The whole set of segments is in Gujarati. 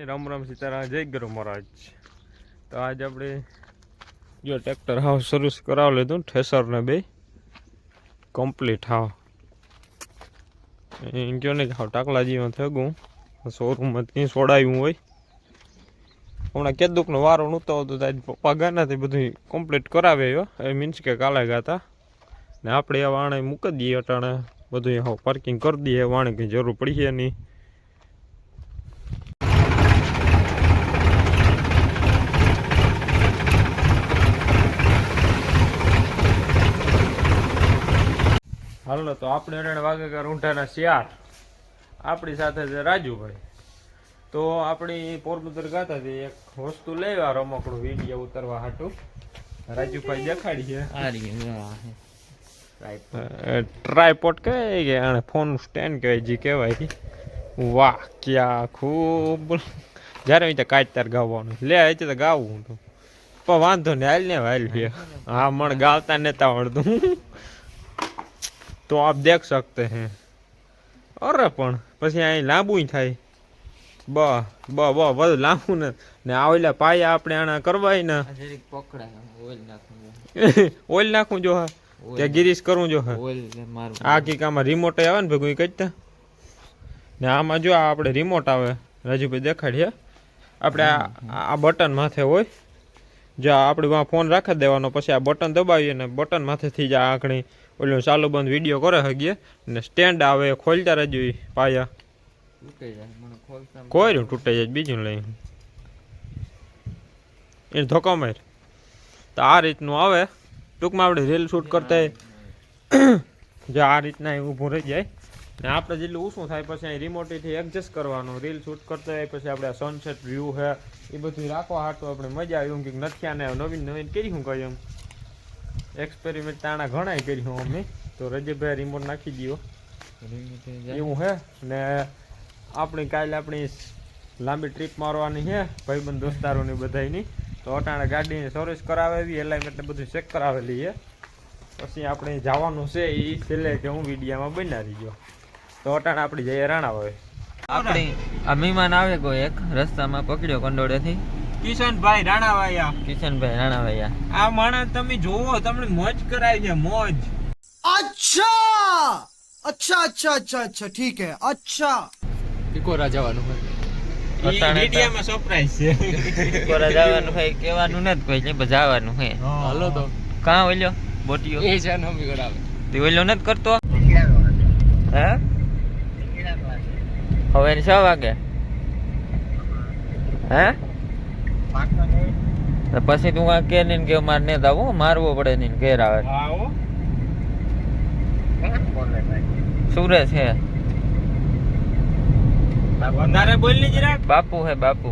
ને રામ રામ સીતારામ, જય ગુરુ મહારાજ. તો આજ આપણે જો ટ્રેક્ટર હાવ સર્વિસ કરાવી લીધું ઠેસરને બે. કમ્પ્લીટ હાવ. કહો ને હાવ ટાકલા જેવા થઈ ગયું શોરૂમમાં ત્યાં સોડાયું હોય. હમણાં કેદુકનો વારો નહોતો હતો તો આજ પપ્પા ગાનાથી બધું કમ્પ્લીટ કરાવ્યો એ મીન્સ કે કાલે ગાતા ને આપણે આ વાણે મૂકી દઈએ અટાણે. બધું હાવ પાર્કિંગ કરી દઈએ, વાણે કંઈ જરૂર પડીએ નહીં. હાલો તો આપણે અરણ વાગેગા ઊંઠાના શિયાર આપણી સાથે છે રાજુભાઈ. તો આપણી પોરબંદર ગાતા હતી એક વસ્તુ લેવા રમકડું વીડિયો ઉતરવા હાટું. રાજુભાઈ દેખાડી છે. ટ્રાયપોટ કહેવાય કે આને ફોન સ્ટેન્ડ કહેવાય જે કહેવાય વાહ ક્યાં ખૂબ. જ્યારે અહીં કાચ તાર ગાવાનું લે અહીં તો ગાવું તો. પણ વાંધો ને હાલ ને હાલ હા મણ ગાવતા નતા આવડતું તો આપ દેખ सकते हैं અરે પણ પછી અહીં લાંબુ થાય બ બ બ બધું લાંબુ ને ને આ ઓલા પાયા આપણે આના કરવાય ને પકડાય ઓઇલ નાખવું ઓઇલ નાખવું જો હા કે ગિરીશ કરવું જો હા ઓઇલ મારું આ કંઈક આમાં રિમોટ આવે ને ભેગું કહેતા ને આમાં જો આ આપણે રિમોટ આવે રાજુભાઈ દેખાડીએ આપણે આ આ બટન માથે હોય જો આ આપણે વાં ફોન રાખી દેવાનો પછી આ બટન દબાવીએ ને બટન માથેથી જ આ આંકડી ઓલું ચાલુ બંધ વીડિયો કરે હગીએ ને સ્ટેન્ડ આવે ખોલતા રહેજો પાયા. રહ્યું તૂટે જાય બીજું લઈ. એને ધોકો માર તો આ રીતનું આવે. ટૂંકમાં આપણે રીલ શૂટ કરતા જો આ રીતના એ ઊભું રહી જાય. ને આપણે જેટલું ઊંચું થાય પછી અહીં રિમોટેથી એડજસ્ટ કરવાનું. રીલ શૂટ કરતા હોય પછી આપણે સનસેટ વ્યૂ છે એ બધું રાખવા હાટું આપણે મજા આવી. એમ કંઈક નથી આને નવીન નવીન કરી શું કહ્યું એમ? એક્સપેરિમેન્ટ તાણા ઘણાય કરી હું અમે. તો રજેભાઈ રિમોટ નાખી દો એવું હે? ને આપણી કાલે આપણી લાંબી ટ્રીપ મારવાની છે ભાઈબંધ દોસ્તારોની બધાયની. તો અટાણે ગાડીની સર્વિસ કરાવેલી એલાઇમેન્ટને બધું ચેક કરાવેલી છે પછી આપણે જવાનું છે એ છેલ્લે કે હું વિડીયામાં બનાવી ગયો તો અટાણે આપણે જઈએ રાણાભાઈ આપણે આ મહેમાન આવે કોઈ એક રસ્તામાં પકડ્યો કંડોળેથી કિશનભાઈ રાણાવાયા. કિશનભાઈ રાણાવાયા. આ માણસ તમે જોવો તમને મોજ કરાય છે મોજ. અચ્છા! અચ્છા અચ્છા અચ્છા અચ્છા ઠીક હે. અચ્છા. ટીકોરા જવાનું હોય. કહેવાનું નથી કોઈ હાલો તો. કાં ઓલ્યો? બોટીઓ? એ છે નથી કરતો? હે? હવે છ વાગે. હે? પછી તું કે ને કે મારે ને આવું મારવો પડે ને ઘેર આવે. સુરત છે વધારે બોલ રાખ. બાપુ હે બાપુ.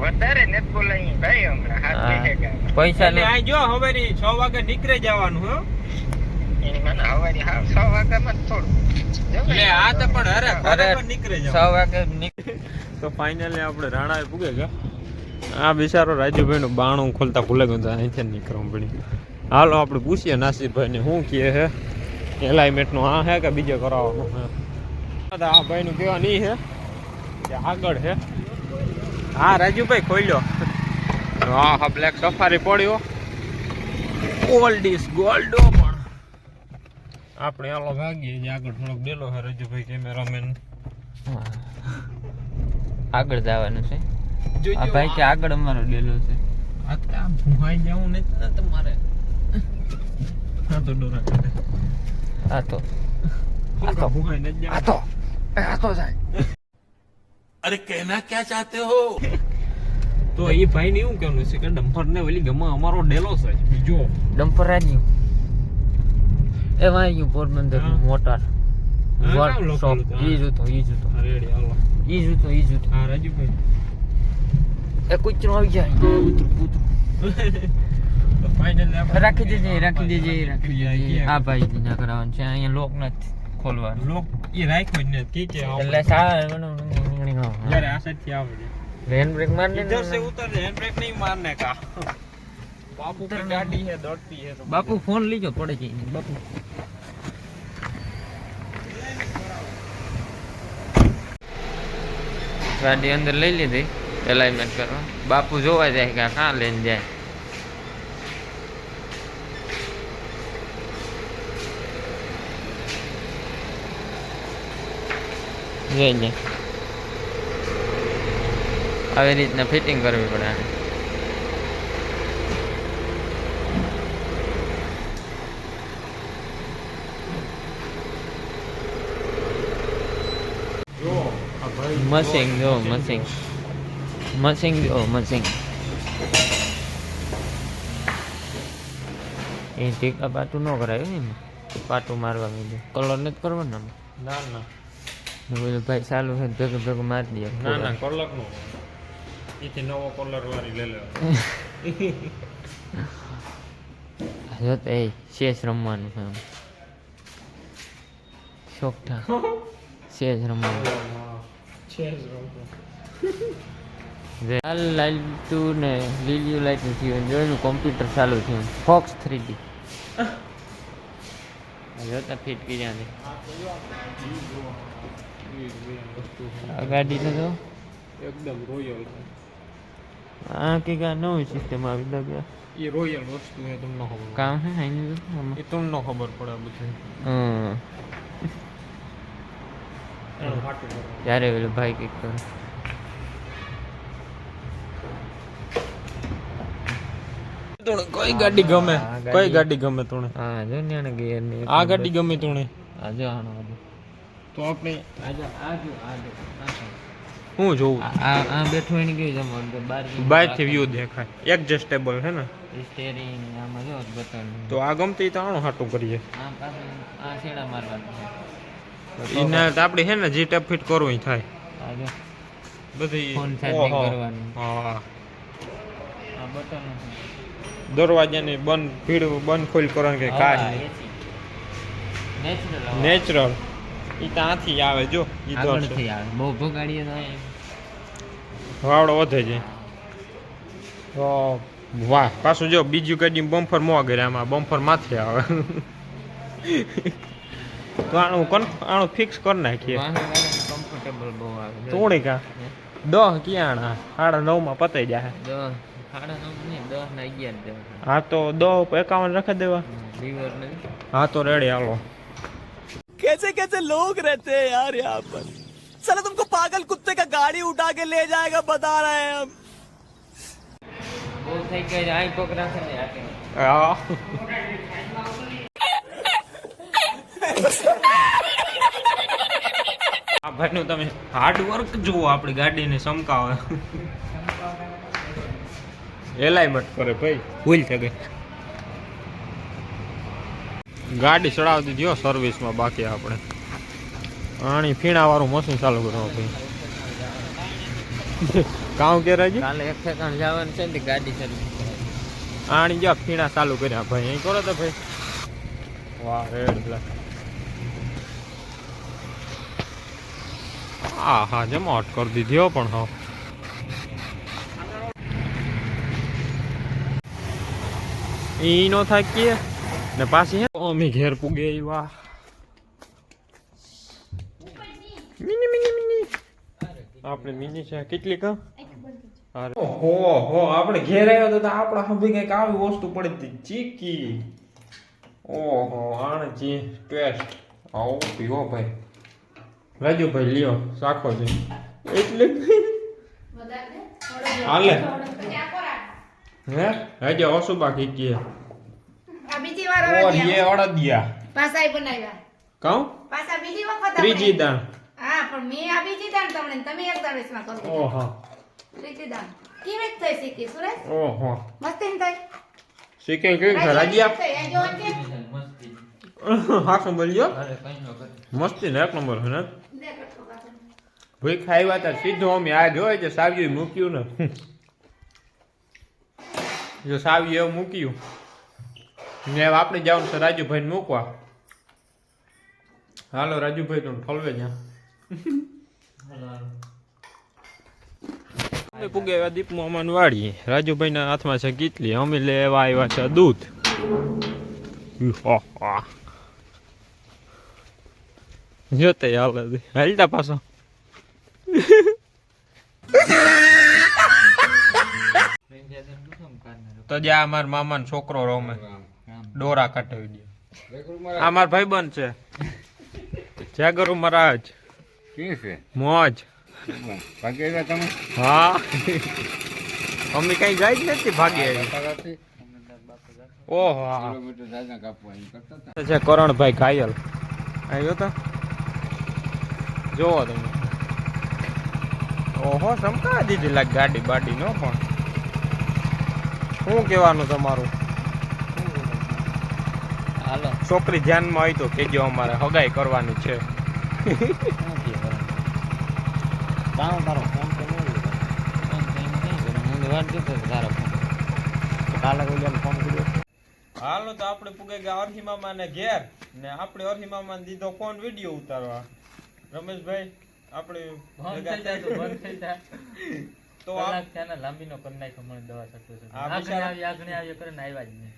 વધારે નથી બોલાય ભાઈ હમણાં. પૈસા જો હવે ની છ વાગે નીકળે જવાનું હો. તો પણ અરે અરે બરાબર નીકળે વાગે નીક- તો ફાઇનલી આપણે રાણાએ પૂગે ગયા આ બિચારો રાજુભાઈનું બાણું ખોલતા ભૂલે ગયું અહીંથી નીકળવું પડી હાલો આપણે પૂછીએ નાસિરભાઈને શું કહે છે એલાઇમેન્ટનું આ હે કે બીજે કરાવવાનું હે? આ ભાઈનું કહેવા નહીં હે કે આગળ છે હા રાજુભાઈ ખોલ્યો. હા હા બ્લેક સફારી પડ્યો ઓલ્ડ ઇઝ ગોલ્ડ પણ આપણે આલો ભાગીએ જે આગળ થોડોક ડેલો છે રાજુભાઈ કેમેરામેન આગળ જવાનું છે. આ ભાઈ કે આગળ અમારો ડેલો છે. આ તો આમ ભૂહાઈ જવું નથી ને તમારે. હા તો ડોરા કાઢે. આ તો. આ તો. ભૂહાઈ નથી જવું. આ તો. આ તો જાય. તો એ ભાઈ ને એવું કેવાનું છે કે ડમ્પર ને ઓલી ગમે અમારો ડેલો છે. બીજો ડમ્પર એમાં વાય પોરબંદરનું મોટર. વર્કશોપ ઈ જ ઈ જ હતું. ઈ જ ઈ જ હા રાજુભાઈ. એ કૂતરો આવી જાય કૂતરો કૂતરો. રાખી દેજે રાખી દેજે રાખી દેજે. હા ભાઈ ના કરાવવાનું છે. અહીંયા લોક નથી ખોલવાનું. લોક એ રાખ્યો જ નથી. કે એટલે સા યાર આ સાઈડથી આવે હેન્ડ બ્રેક મારને ઇધર સે ઉતર હેન્ડ બ્રેક નહીં મારને કા का बापू की गाड़ी है दौड़ती है तो બાપુ ફોન લીજો પડે છે બાપુ ગાડી અંદર લઈ લીધી એલાઇનમેન્ટ કરવા બાપુ જોવા જાય કે આ કાં લઈને જાય જોઈ જાય આવી રીતના ફિટિંગ કરવી પડે આને. આ મશીન જો મશીન મશીન જો મશીન એ ટીકા પાટું ન કરાયું ને પાટું મારવા મીધું કલર નથી કરવાનો ને ના. ના બોલો ભાઈ ચાલુ છે ભેગું ભેગું મારી દે ના ના કલર નો. એથી નવો કલર વાળી લઈ લેવા જો તો એ શેષ રમવાનું છે શોખ શેષ રમવાનું. લાલ લાઈટું ને લીલી લાઈટ થયું જોયું કોમ્પ્યુટર ચાલુ થયું. ફોક્સ થ્રી ડી જોતા ફિટ કરી આ ગાડી તો જો. એકદમ રોયલ આ કે કા નવી સિસ્ટમ આવી લાગે એ રોયલ વસ્તુ એ તમને ખબર કામ છે એ તમને ખબર પડે બધું. હમ. ત્યારે પેલો ભાઈ કંઈક કરે. કોઈ ગાડી ગમે? કોઈ ગાડી- ગમે તુણે? હા જો ને આને ગેર ને આ ગાડી ગમે તુણે? આ જો આનો તો આપણે આ જો આ જો આ જો હું જોઉં? આ આ- બેઠો એને કેવું જમવાનું? બાર બાયથી વ્યૂ દેખાય. એડજસ્ટેબલ હે ને? સ્ટેરિંગ આમાં જો બટન તો આ ગમતી તો આનું હાટું કરીએ. આ પાછું આ છેડા મારવાનું. એને આપણે છે ને જી ટેપ ફિટ કરવું થાય. બધી ફોન ચાર્જિંગ કરવાનું હા. આ બટન દરવાજાને બંધ ભીડ બંધ ખોલ કરવાનું કે કાંઈ નહીં. નેચરલ નેચરલ ઈ ત્યાંથી આવે જો ઈ તો બહુ ભગાડીએ વાવડો વધે છે. તો વાહ પાછું જો બીજું ગાડી બમ્ફર મોં આગળ આમાં બમ્ફર માથે આવે. તો આનું કન આનું ફિક્સ કરી નાખીએ કમ્ફર્ટેબલ બહુ આવે તોણી કા દહ ક્યાં આણા સાડા નવમાં પતાઈ જાય દસ સાડા નવ નહીં દસ ને અગિયાર દેવા હા તો દહ એકાવન રાખી દેવા લીવર નથી હા તો રેડી હાલો कैसे कैसे लोग रहते हैं यार यहाँ पर साला तुमको पागल कुत्ते का गाड़ी उठा के ले जाएगा बता रहे हैं हम બહુ થઈ ગઈ આઈ કોક રાખે ને આટલે હા આ ભાઈનું તમે હાર્ડ વર્ક જુઓ આપણી ગાડીને સમકાવે એલાઇમેન્ટ કરે ભાઈ ભૂલ થઈ ગઈ. ગાડી ચડાવી દીધી સર્વિસમાં બાકી આપણે. આણી ફીણા વાળું મશીન ચાલુ કરવા ભાઈ. કામ કે રાજી? કાલે એક ઠેકાણ જવાનું છે ને ગાડી સર્વિસ આણી જો ફીણા ચાલુ કર્યા ભાઈ અહીં કરો તો ભાઈ. વાહ રેડ બ્લેક હા હા જમાવટ કરી દીધી પણ હા. ઈ નો થાકીએ ને પાછી હે. અમે ઘેર પૂગે વાહ મિની મિની મિની. આપણે મિની છે કેટલી કા હો હો, આપણે ઘેર આવ્યો તો આપણા હંભી કંઈક આવી વસ્તુ પડી હતી ચીકી. ઓહો આણ ચી ટેસ્ટ આવો, પીવો ભાઈ. રાજુભાઈ લ્યો સાખો છે. એટલે હાલે. હે? હજે ઓસુ બાકી કે આ બીજી વાર ઓર યે અડદિયા. પાછા બનાવ્યા. કહું પાસા બીજી વખત ત્રીજી. દાણ હા પણ મેં આ બીજી દાણ તમને તમે એક દાણ વેચમાં કરો. ઓહો. ત્રીજી દાણ કેવી રીતે થઈ શીખી સુરેશ? ઓહો. મસ્તી ને થઈ? શીખે કેવી છે રાજીયા મસ્તી. બોલ્યો કરે. મસ્તી ને એક નંબર છે ને. ભાઈ ખાઈ તા સીધો અમે આ જોઈ છે સાવજી મૂક્યું ને. જો સાવજી એવું મૂક્યું. ને આપણે જવાનું છે રાજુભાઈ મૂકવા. હાલો રાજુભાઈ તો ઠલવે જ્યાં અમે પૂગે એવા દીપમાં અમાન વાળી રાજુભાઈના હાથમાં છે કીટલી. અમે લેવા આવ્યા છે દૂધ. જોતે હાલ હાલતા પાછો. તો જ્યાં અમાર મામા છોકરો રમે. ડોરા કટાવી દે. આ ભાઈ બંધ છે. જાગરુ મહારાજ મોજ. હા. અમે કઈ જાય જ નથી ભાગી ઓહો છે કરણભાઈ ઘાયલ. આવ્યો તો? જોવો તમે. ઓહો સમકા દીધી લાગ ગાડી બાડી નો પણ શું કહેવાનું તમારું? હાલો. છોકરી ધ્યાનમાં આવી તો કેજો અમારે હગાઈ કરવાની છે. હાલો તો આપણે પૂગે ગયા અરહી મામાને ઘેર. ને આપણે અરહી મામાને દીધો ફોન વીડિયો ઉતારવા. રમેશભાઈ? આપણે તો લાંબીનો કરી નાખ્યો મને દવા શકતો છે આગળ આવ્યો કરીને આવ્યા જ નહીં.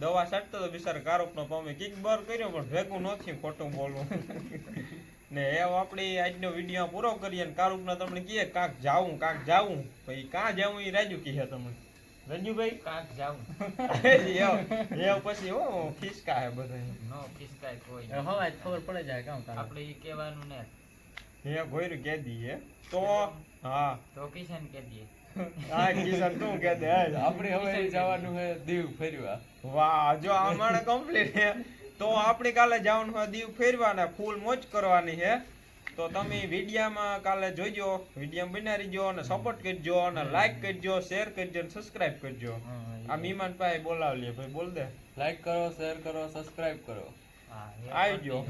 દવા છાંટતો તો બિચારા કારોકનો પામે. કિક બર કર્યો પણ ભેગું નથી ખોટું બોલવું. ને એ આપણે આજનો વીડિયો પૂરો કરીએ ને કારુકને તમને કહીએ કાંક જાવું કાંક જાવું ભાઈ કાં જાવું એ રાજુ કહે તમને. રંજુભાઈ? કાંક જાવું એવ એવ પછી હો ખિસકા હે બધા. નો ખિસકાય કોઈ. હવે ખબર પડે જાય કામ આપણે એ કહેવાનું ને. હે ગોયરું કે દીએ તો હા. તો કિશન કે દીએ હા કિશન તું કે દે. આપણે હવે જવાનું છે દીવ ફેરવા. વાહ જો આ માણે કમ્પ્લીટ છે તો આપણે કાલે જવાનું છે દીવ ફેરવાના ફૂલ મોજ કરવાની છે તો તમે વિડીયામાં કાલે જોજો. વિડીયામાં બનાવી રહીજો અને સપોર્ટ કરજો અને લાઈક કરજો શેર કરજો અને સબસ્ક્રાઇબ કરજો. આ મીમાન પાસે બોલાવ લે ભાઈ બોલ દે. લાઈક કરો શેર કરો સબસ્ક્રાઇબ કરો. હા આવી ગયો.